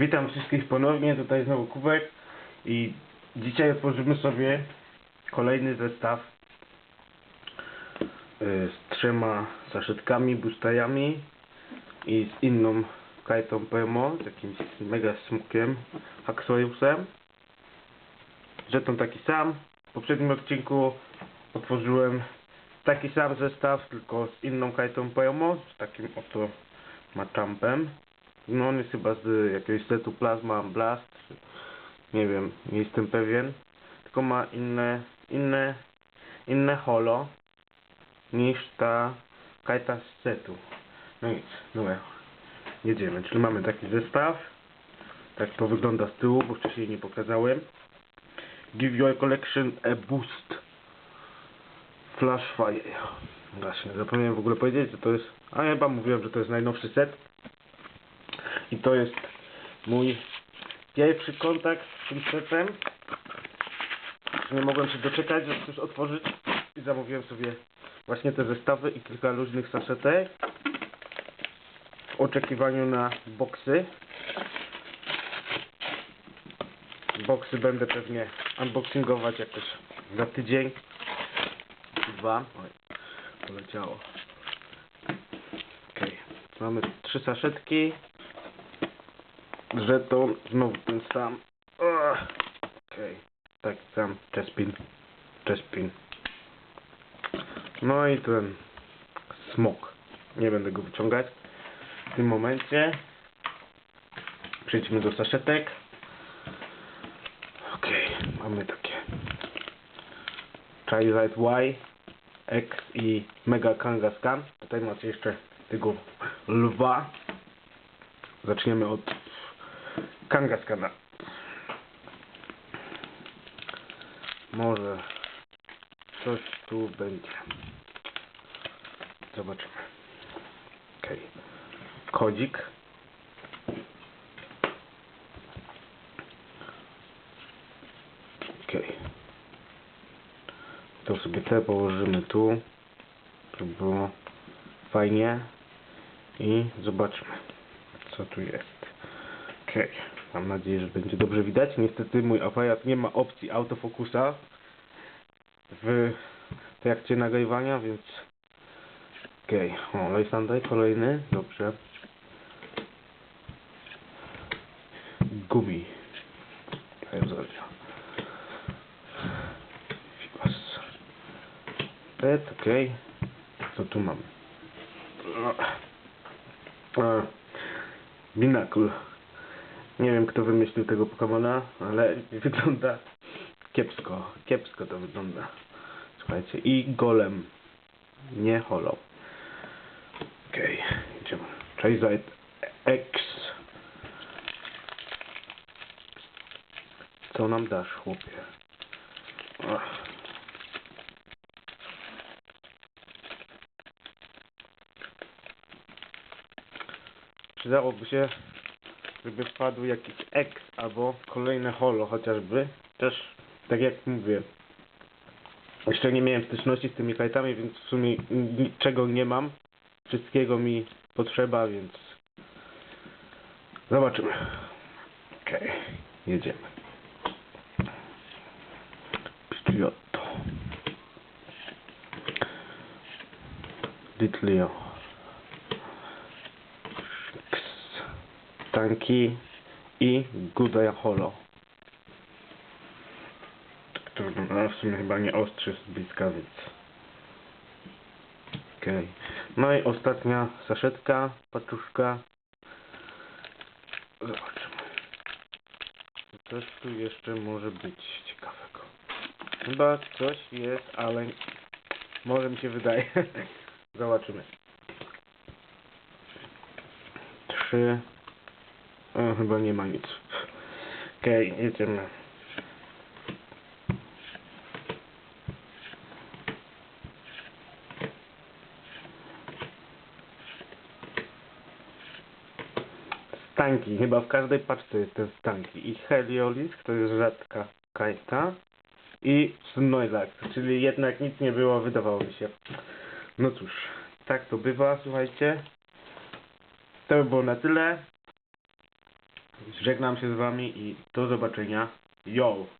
Witam wszystkich ponownie, tutaj znowu Kubek i dzisiaj otworzymy sobie kolejny zestaw y, z trzema saszetkami, bustajami i z inną kajtą PMO, z jakimś mega smukiem, Haxoiusem. Żeton taki sam. W poprzednim odcinku otworzyłem taki sam zestaw, tylko z inną kajtą PMO, z takim oto machampem. No on jest chyba z jakiegoś setu Plasma Blast. Nie wiem, nie jestem pewien. Tylko ma inne, inne, inne holo niż ta kajta z setu. No nic, dobra. Jedziemy. Czyli mamy taki zestaw. Tak to wygląda z tyłu, bo wcześniej nie pokazałem. Give your collection a boost. Flash fire. Właśnie, zapomniałem w ogóle powiedzieć, że to jest... A ja chyba mówiłem, że to jest najnowszy set. I to jest mój pierwszy kontakt z tym setem. Nie mogłem się doczekać, żeby coś otworzyć i zamówiłem sobie właśnie te zestawy i kilka luźnych saszetek w oczekiwaniu na boksy. Boksy będę pewnie unboxingować jakoś za tydzień. Dwa. Oj, poleciało. Okej. Mamy trzy saszetki. Żeton, znowu ten sam. Okej, tak sam, Chespin, Chespin. No i ten smok. Nie będę go wyciągać w tym momencie. Przejdźmy do saszetek. Okej, mamy takie Charizard Y, X i Mega Kangaskhan. Tutaj macie jeszcze tego lwa. Zaczniemy od Kangaskana. Może coś tu będzie. Zobaczymy. Okej. Kodzik. Okej. To sobie te położymy tu, żeby było fajnie. I zobaczmy, co tu jest. Okej, mam nadzieję, że będzie dobrze widać. Niestety mój aparat nie ma opcji autofokusa w trakcie nagrywania, więc okej, o, Lysandaj kolejny, dobrze. Gubi. Pet, okej. Co tu mamy? A, Binakul. Nie wiem kto wymyślił tego Pokemona, ale wygląda kiepsko. Kiepsko to wygląda. Słuchajcie, i golem. Nie holo. Okej, idziemy. Charizard X. Co nam dasz, chłopie? Ach. Przydałoby się, żeby wpadł jakiś X albo kolejne holo chociażby. Też, tak jak mówię, jeszcze nie miałem styczności z tymi kajtami, więc w sumie niczego nie mam. Wszystkiego mi potrzeba, więc zobaczymy. Okej, jedziemy. Pidgeotto. Ditlio. X. Tanki i Gudaya Holo. Wygląda w sumie chyba nie ostrzy z bliska, więc... Okej. No i ostatnia saszetka, paczuszka. Zobaczymy. Coś tu jeszcze może być ciekawego. Chyba coś jest, ale może mi się wydaje. Zobaczymy. Trzy. Chyba nie ma nic. Okej, jedziemy. Stanki. Chyba w każdej paczce jest ten stanki. I Heliolisk to jest rzadka kajta. I Snorlax, czyli jednak nic nie było, wydawało mi się. No cóż, tak to bywa, słuchajcie. To by było na tyle. Żegnam się z wami i do zobaczenia. Yo!